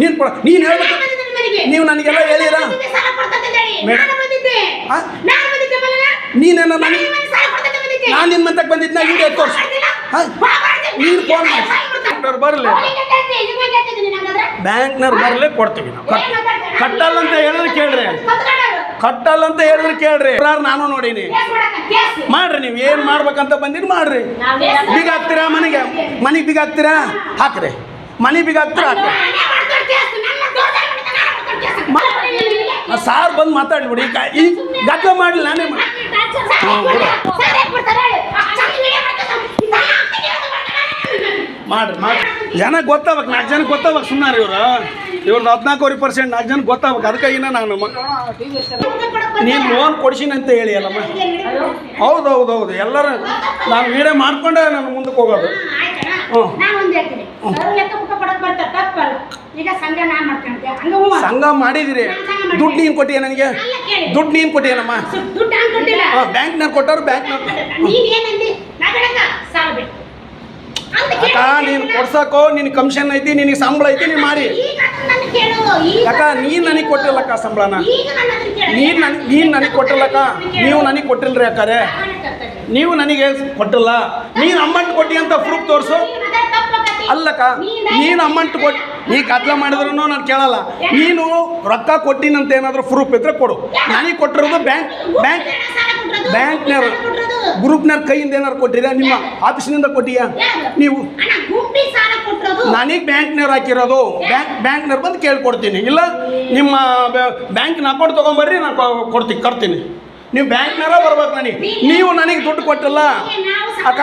ನೀನು ಕೊಡ ನೀನು ಹೇಳ್ಬೇಕು ನೀವು ನನಗೆಲ್ಲ ಹೇಳಿರ? ನೀನೇನ ನನಗೆ ನಾನು ನಿನ್ನ ಮಂತಕ್ಕೆ ಬಂದಿದ್ನ ವಿಡಿಯೋ ತೋರಿಸಿ ನೀನು ಫೋನ್ ಮಾಡಿ. ಬರಲೇ. ಬ್ಯಾಂಕ್ನವ್ರು ಬರಲಿ ಕೊಡ್ತೀವಿ ನಾವು. ಕಟ್ ಕಟ್ಟಲ್ಲ ಅಂತ ಹೇಳಿದ್ರೆ ಕೇಳ್ರಿ. ಕಟ್ಟಲ್ಲ ಅಂತ ಹೇಳಿದ್ರೆ ಕೇಳ್ರಿ. ನಾನು ನೋಡೀನಿ. ಮಾಡ್ರಿ ನೀವು. ಏನು ಮಾಡ್ಬೇಕಂತ ಬಂದಿದ್ದು ಮಾಡ್ರಿ. ಬೀಗ ಹಾಕ್ತೀರಾ ಮನೆಗೆ? ಮನೆಗೆ ಬೀಗ ಹಾಕ್ತೀರಾ? ಹಾಕ್ರಿ. ಮನೆ ಬೀಗ ಹಾಕ್ತೀರಾ? ಹಾಕ್ರಿ. ಸಾರ್ ಬಂದು ಮಾತಾಡ್ಬಿಡಿ ಈ ಗದ್ಲ ಮಾಡಲಿ ನಾನೇ ಮಾಡಿ ಮಾಡ್ರಿ ಮಾಡ್ರಿ. ಜನ ಗೊತ್ತಾಗ್ಬೇಕು ನಾಲ್ಕು ಜನ ಗೊತ್ತಾಗ್ಬೇಕು ಸುಮ್ಮನೆ ಇವ್ರು. ಇವ್ರದ್ದು ಹದಿನಾಲ್ಕೂವರೆ ಪರ್ಸೆಂಟ್ ನಾಲ್ಕು ಜನ ಗೊತ್ತಾಗ್ಬೇಕು. ಅದಕ್ಕಾಗಿನ ನಾನು ನೀನು ಲೋನ್ ಕೊಡಿಸಿನ ಅಂತ ಹೇಳಿ ಅಲ್ಲಮ್ಮ. ಹೌದು ಹೌದು ಹೌದು. ಎಲ್ಲರೂ ನಾನು ವೀಡಿಯೋ ಮಾಡ್ಕೊಂಡೆ ನಾನು ಮುಂದಕ್ಕೆ ಹೋಗೋದು. ಹ್ಞೂ. ಸಂಘ ಮಾಡಿದಿರಿ. ದುಡ್ಡು ನೀನು ಕೊಟ್ಟಿಯ ನನಗೆ? ದುಡ್ಡು ನೀನು ಕೊಟ್ಟಿಯನಮ್ಮ ಬ್ಯಾಂಕ್ನಾಗ ಕೊಟ್ಟವ್ರು ಬ್ಯಾಂಕ್ನಾಗ ಅಕ್ಕ. ನೀನು ಕೊಡ್ಸಕ್ಕೋ ನಿನ್ ಕಮಿಷನ್ ಐತಿ ನಿನಗೆ ಸಂಬಳ ಐತಿ ನೀನು ಮಾಡಿ. ಅಕ್ಕ ನೀನ್ ನನಗೆ ಕೊಟ್ಟಿಲ್ಲಕ್ಕ ಸಂಬಳನ. ನೀನ್ ನನ್ನ ನನಗೆ ನೀನು ನನಗೆ ಕೊಟ್ಟಿಲ್ಲಕ್ಕ. ನೀವು ನನಗೆ ಕೊಟ್ಟಿಲ್ರಿ ಅಕ್ಕಾರೆ. ನೀವು ನನಗೆ ಕೊಟ್ಟಿಲ್ಲ. ನೀನು ಅಮೌಂಟ್ ಕೊಟ್ಟಿ ಅಂತ ಪ್ರೂಫ್ ತೋರಿಸು. ಅಲ್ಲಕ್ಕ ನೀನ್ ನೀನು ಅಮೌಂಟ್ ಕೊಟ್ಟು ನೀ ಕತ್ಲ ಮಾಡಿದ್ರು ನಾನು ಕೇಳಲ್ಲ. ನೀನು ರೊಕ್ಕ ಕೊಟ್ಟಿನಂತ ಏನಾದರೂ ಪ್ರೂಫ್ ಇದ್ರೆ ಕೊಡು. ನನಗೆ ಕೊಟ್ಟಿರೋದು ಬ್ಯಾಂಕ್ ಬ್ಯಾಂಕ್ ಬ್ಯಾಂಕ್ನವರು ಗ್ರೂಪ್ನವ್ರ ಕೈಯಿಂದ ಏನಾದ್ರು ಕೊಟ್ಟಿರಾ ನಿಮ್ಮ ಆಫೀಸಿನಿಂದ ಕೊಟ್ಟಿಯಾ? ನೀವು ನನಗೆ ಬ್ಯಾಂಕ್ನವ್ರು ಹಾಕಿರೋದು. ಬ್ಯಾಂಕ್ ಬ್ಯಾಂಕ್ನವ್ರು ಬಂದು ಕೇಳ್ಕೊಡ್ತೀನಿ. ಇಲ್ಲ, ನಿಮ್ಮ ಬ್ಯಾಂಕ್ನ ಅಕೌಂಟ್ ತೊಗೊಂಬರ್ರಿ, ನಾನು ಕೊಡ್ತೀನಿ ಕೊಡ್ತೀನಿ ನೀವು ಬ್ಯಾಂಕ್ನಾರ ಬರ್ಬೇಕು ನನಗೆ ನೀವು ನನಗೆ ದುಡ್ಡು ಕೊಟ್ಟಲ್ಲ ಅಕ್ಕ,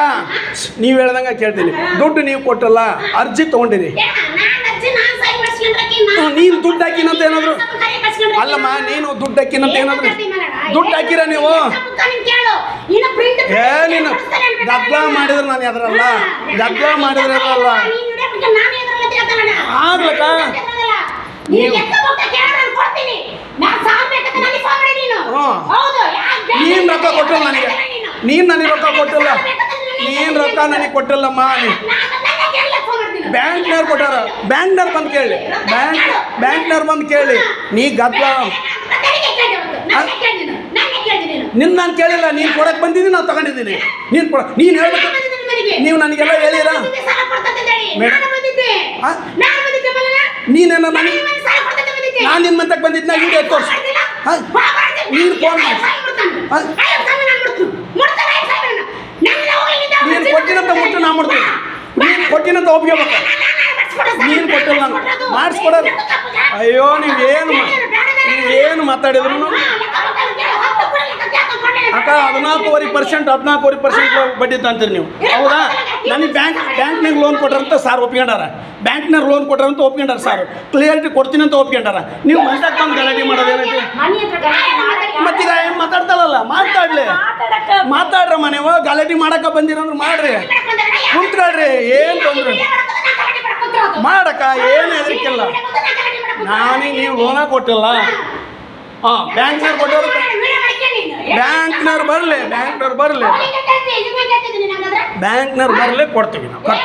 ನೀವು ಹೇಳ್ದಂಗೆ ಕೇಳ್ತೀನಿ ದುಡ್ಡು ನೀವು ಕೊಟ್ಟಲ್ಲ, ಅರ್ಜಿ ತೊಗೊಂಡಿರಿ ನಾನ್ ದುಡ್ಡು ಹಾಕಿನಂತ ಏನಾದ್ರು. ಅಲ್ಲಮ್ಮ, ನೀನು ದುಡ್ಡು ಹಾಕಿನಂತ ಏನಾದರು? ದುಡ್ಡು ಹಾಕಿರ ನೀವು ಏ, ನೀನು ನಾನು- ಮಾಡಿದ್ರೆ ನಾನು ಎದ್ರಲ್ಲ ನಾನು ಮಾಡಿದ್ರೆ ಎದ್ರಲ್ಲ. ಆಗ್ಲಕ್ಕ? ನೀವು- ಲೆಕ್ಕ ಪಕ್ಕ ಕೇಳು, ನಾನು ಕೊಡ್ತೀನಿ. ನಾನ್ ಸಾಲ ಬೇಕಂತ ನನಗೆ ಫೋನ್ ಮಾಡಿ ನೀನು. ಹ್ಮ್. ಹೌದು, ಯಾಕ್ ಬೇಕು? ನೀನು ರೊಕ್ಕ ಕೊಟ್ಟಿಲ್ಲ ನನಗೆ ನೀನು. ನೀನು ನನಗೆ ರೊಕ್ಕ ಕೊಟ್ಟಿಲ್ಲ. ನೀನು ರೊಕ್ಕ ನನಗೆ ಕೊಟ್ಟಿಲ್ಲಮ್ಮ ನೀ. ಬ್ಯಾಂಕ್ನವ್ರು ಕೊಟ್ಟಾರ. ಬ್ಯಾಂಕ್ನವ್ರು ಬಂದು ಕೇಳಿ. ಬ್ಯಾಂಕ್ ಬ್ಯಾಂಕ್ನವ್ರು ಬಂದು ಕೇಳಿ. ನೀ ಕೇಳಿ ನಿನ್ನ ನಾನು ಕೇಳಿಲ್ಲ. ನೀನು ಕೊಡಕ್ಕೆ ಬಂದಿದ್ದೀನಿ ನಾನು ತಗೊಂಡಿದ್ದೀನಿ. ನೀನು ಕೊಡ ನೀನು ಹೇಳ್ಬೇಕು. ನೀವು ನನಗೆಲ್ಲ ಹೇಳಿರ? ಬಂದಿದ್ದೆ, ಬಂದಿದ್ದೆ. ಬಂದಿದ್ದೆ. ನೀನೇನ ನಾನು ನಾನು ನಿನ್ನ ಮಂತಕ್ಕೆ ಬಂದಿದ್ನ ವಿಡಿಯೋ ತೋರಿಸಿ ಹಾಂ ನೀನು ಫೋನ್ ಮಾಡಿ. ನಾನು ಕೊಟ್ಟಿನಂತ ಮುಟ್ಟು ನಾ ಮಾಡ್ತೀನಿ ನೀನು ಕೊಟ್ಟಿನಂತ ಒಪ್ಕೋಬೇಕು ನೀನು ಕೊಟ್ಟಿಲ್ಲ ನಾನು ಮಾಡಿಸ್ಕೊಡೋದು ಅಯ್ಯೋ ನೀವೇನು ನೀವೇನು ಮಾತಾಡಿದ್ರು ಅಕ್ಕ ಹದಿನಾಲ್ಕೂವರೆ ಪರ್ಸೆಂಟ್ ಹದಿನಾಲ್ಕೂವರೆ ಪರ್ಸೆಂಟ್ ಬಡ್ಡಿ ತಂತೀರಿ ನೀವು ಹೌದಾ ನನಗೆ ಬ್ಯಾಂಕ್ ಬ್ಯಾಂಕ್ನಾಗ ಲೋನ್ ಕೊಟ್ರಂತ ಸಾರ್ ಒಪ್ಕೊಂಡಾರ ಬ್ಯಾಂಕ್ನಾಗ ಲೋನ್ ಕೊಟ್ರಂತ ಒಪ್ಕೊಂಡಾರ ಸರ್. ಕ್ಲಿಯರಿಟಿ ಕೊಡ್ತೀನಿ ಅಂತ ಒಪ್ಕೊಂಡಾರ ನೀವು ಮಂತಕ್ಕೆ ಬಂದು ಗಲಾಟೆ ಮಾಡೋದೇನೈತಿ ಮತ್ತೀಗ ಏನು ಮಾತಾಡ್ತಾಳಲ್ಲ ಮಾತಾಡ್ಲಿ? ಮಾತಾಡ್ರ ಮನೆ ಗಲಾಟೆ ಮಾಡಕ್ಕ ಬಂದಿರಂದ್ರೆ ಮಾಡ್ರಿ. ಕುಂತ್ಕೊಳ್ರಿ ಏನು ತೊಂದ್ರೆ? ಮಾಡಕ್ಕ ಏನು ಹೆದರಿಕಿಲ್ಲ? ನಾನೇ ನೀವು ಲೋನ ಕೊಟ್ಟಿಲ್ಲ. ಹಾಂ. ಬ್ಯಾಂಕ್ನವ್ರು ಕೊಟ್ಟವ್ರು ಬ್ಯಾಂಕ್ನವ್ರು ಬರಲಿ ಬ್ಯಾಂಕ್ನವ್ರು ಬರಲಿ. ಬ್ಯಾಂಕ್ನವ್ರು ಬರಲಿ ಕೊಡ್ತೀವಿ ನಾವು. ಕಟ್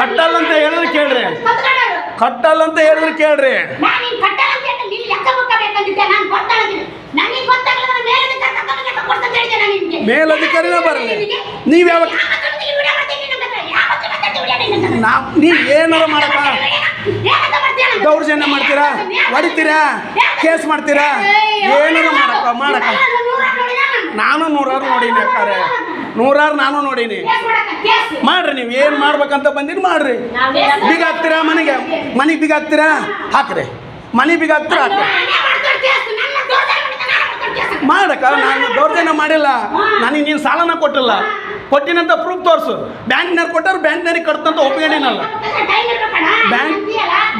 ಕಟ್ಟಲ್ಲ ಅಂತ ಹೇಳಿದ್ರೆ ಕೇಳ್ರಿ. ಕಟ್ಟಲ್ಲ ಅಂತ ಹೇಳಿದ್ರೆ ಕೇಳ್ರಿ. ಮೇಲಧಿಕಾರಿನ ಬರಲಿ. ನೀವು ಯಾವಾಗ ನಾವು ನೀವು ಏನಾರ ಮಾಡಪ್ಪ? ದೌರ್ಜನ್ಯ ಮಾಡ್ತೀರಾ? ಹೊಡಿತೀರಾ? ಕೇಸ್ ಮಾಡ್ತೀರಾ? ಏನಾರ ಮಾಡಪ್ಪ? ಮಾಡಕ್ಕ ನಾನು ನೂರಾರು ನೋಡಿ ಅಕ್ಕಾರೆ. ನೂರಾರು ನಾನು ನೋಡೀನಿ. ಮಾಡ್ರಿ ನೀವು ಏನು ಮಾಡ್ಬೇಕಂತ ಬಂದಿರಿ ಮಾಡ್ರಿ. ಬೀಗ ಹಾಕ್ತೀರಾ ಮನೆಗೆ ಮನೆಗೆ? ಬೀಗ ಹಾಕ್ತೀರಾ ಹಾಕ್ರಿ. ಮನೆ ಬೀಗ ಹಾಕ್ತೀರಾ ಹಾಕ್ರಿ. ಮಾಡಕ್ಕ ನಾನು ದೌರ್ಜನ್ಯ ಮಾಡಿಲ್ಲ. ನನಗೆ ನೀನು ಸಾಲನ ಕೊಟ್ಟಿಲ್ಲ. ಕೊಟ್ಟಿನಂತ ಪ್ರೂಫ್ ತೋರಿಸು. ಬ್ಯಾಂಕ್ನವ್ರು ಕೊಟ್ಟರು ಬ್ಯಾಂಕ್ನವ್ರಿಗೆ ಕಟ್ತಂತ ಒಪ್ಕೊಂಡಿನಲ್ಲ ಬ್ಯಾಂಕ್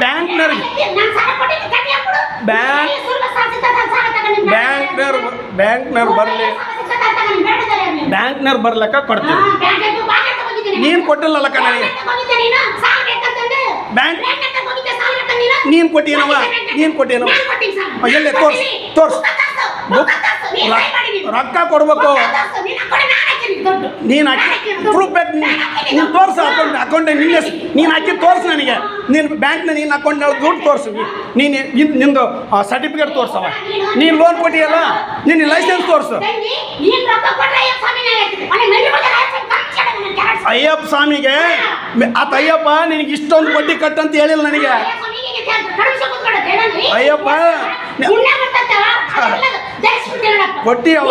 ಬ್ಯಾಂಕ್ನವ್ರಿಗೆ ಬ್ಯಾಂಕ್ ಬ್ಯಾಂಕ್ನವ್ರು ಬ್ಯಾಂಕ್ನವ್ರು ಬರಲಿ. ಬ್ಯಾಂಕ್ನವ್ರು ಬರ್ಲಕ್ಕ ಕೊಡ್ತೀನಿ. ನೀನು. ಕೊಟ್ಟಿಲ್ಲಲ್ಲಕ್ಕ ನನಗೆ. ಬ್ಯಾಂಕ್ ನೀನು. ಕೊಟ್ಟಿನವ ನೀನು ಕೊಟ್ಟಿನವ ಎಲ್ಲೇ ತೋರ್ಸ್? ತೋರ್ಸು ರೊಕ್ಕ ಕೊಡ್ಬೇಕು. ನೀನು ಹಾಕಿ ಪ್ರೂಫ್ ಬೇಕು ನೀನು. ತೋರಿಸು ಅಕೌಂಟ್ ಅಕೌಂಟ್ ನಿನ್ನ ನೀನ್ ನೀನು ಹಾಕಿ ತೋರಿಸು ನನಗೆ. ನೀನು ಬ್ಯಾಂಕ್ನ ನೀನು ಅಕೌಂಟ್ ದುಡ್ಡು ತೋರಿಸು. ನೀನು ನಿಂದು ಸರ್ಟಿಫಿಕೇಟ್ ತೋರಿಸವ. ನೀನು ಲೋನ್ ಕೊಟ್ಟಿಯಲ್ಲ? ನೀನ್ ಲೈಸೆನ್ಸ್ ತೋರಿಸು. ಅಯ್ಯಪ್ಪ ನನ್ನ ಸ್ವಾಮಿಗೆ ಆತ ಅಯ್ಯಪ್ಪ ನಿನಗೆ ಇಷ್ಟೊಂದು ಬಡ್ಡಿ ಕಟ್ಟಂತ ಹೇಳಿಲ್ಲ ನನಗೆ. ಅಯ್ಯಪ್ಪ ಕೊಟ್ಟಿಯವ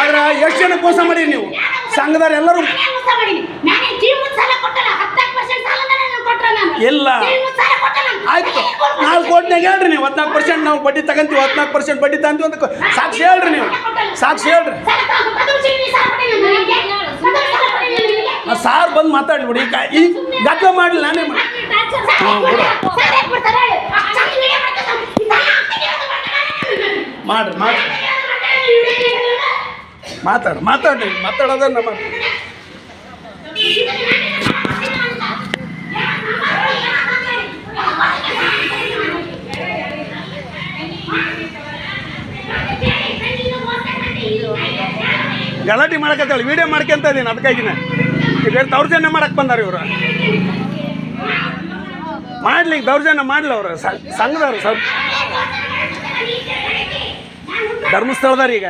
ಆದ್ರೆ ಎಷ್ಟು ಜನ ಮೋಸ ಮಾಡಿ ನೀವು? ಸಂಘದವ್ರು ಎಲ್ಲರೂ. ಇಲ್ಲ. ಆಯ್ತು. ನಾಲ್ಕು ಕೋಟಿನಾಗ ಹೇಳ್ರಿ ನೀವು ಹದಿನಾಲ್ಕು ಪರ್ಸೆಂಟ್ ನಾವು ಬಡ್ಡಿ ತಗಂತೀವಿ ಹದಿನಾಲ್ಕು ಪರ್ಸೆಂಟ್ ಬಡ್ಡಿ ತಗೊಂತೀವಿ ಅಂತ ಸಾಕ್ಷಿ ಹೇಳ್ರಿ ನೀವು. ಸಾಕ್ಷಿ ಹೇಳ್ರಿ. ಸಾರ್ ಬಂದು ಮಾತಾಡ್ಬಿಡಿ ಈಗ ಗದ್ಲ ಮಾಡಲಿ ನಾನೇ ಮಾಡಿ. ಮಾಡ್ರಿ ಮಾಡ್ರಿ. ಮಾತಾಡು, ಮಾತಾಡಿ, ಮಾತಾಡೋದ ನಮ್ಮ ಗಲಾಟೆ ಮಾಡಕತ್ತೇಳಿ ವಿಡಿಯೋ ಮಾಡ್ಕೊಂತ ಇದೀನಿ ಅದಕ್ಕಾಗಿನ ಈಗ ದೌರ್ಜನ್ಯ ಮಾಡಕ್ಕೆ ಬಂದಾರ ಇವರು. ಮಾಡ್ಲಿ ದೌರ್ಜನ್ಯ ಮಾಡ್ಲಿ ಅವರು ಸಂಘದವ್ರು ಸರ್ ಧರ್ಮಸ್ಥಳದಾರ ಈಗ.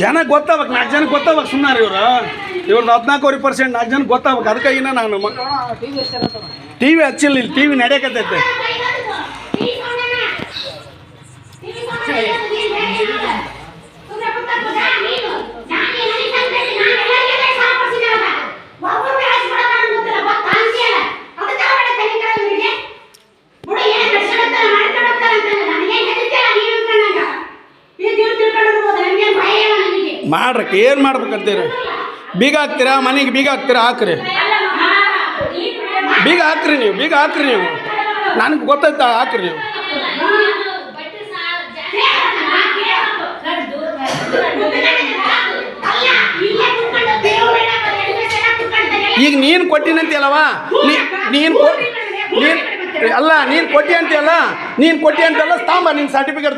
ಜನ ಗೊತ್ತಾಗ್ಬೇಕು ನಾಲ್ಕು ಜನ ಗೊತ್ತಾಗ್ಬೇಕು ಸುಮ್ಮನೆ ಇವರು ಇವ್ರು ಹದಿನಾಲ್ಕೂವರೆ ಪರ್ಸೆಂಟ್ ನಾಲ್ಕು ಜನ ಗೊತ್ತಾಗ್ಬೇಕು ಇನ್ನ ನಾನು ಟಿ ವಿ ಹಚ್ಚಿಲ್ಲ ಇಲ್ಲಿ ಟಿ ವಿ ನಡೆಯಕತ್ತೈತೆ ಮಾಡ್ರಕ್ಕೆ ಏನು ಮಾಡ್ಬೇಕಂತೀರಿ? ಬೀಗ ಹಾಕ್ತೀರಾ? ಮನೆಗೆ ಬೀಗ ಹಾಕ್ತೀರಾ? ಹಾಕ್ರಿ. ಬೀಗ ಹಾಕ್ರಿ ನೀವು, ಬೀಗ ಹಾಕ್ರಿ ನೀವು. ನನಗೆ ಗೊತ್ತಾಯ್ತಾ? ಹಾಕ್ರಿ ನೀವು. ಈಗ ನೀನು ಕೊಟ್ಟಿನಂತೀಯಲ್ಲವ? ನೀನು ನೀನು ಅಲ್ಲ, ನೀನು ಕೊಟ್ಟಿ ಅಂತೀಯಲ್ಲ ನೀನು ಕೊಟ್ಟಿ ಅಂತೆಲ್ಲ ತಾಂಬ ನಿನ್ನ ಸರ್ಟಿಫಿಕೇಟ್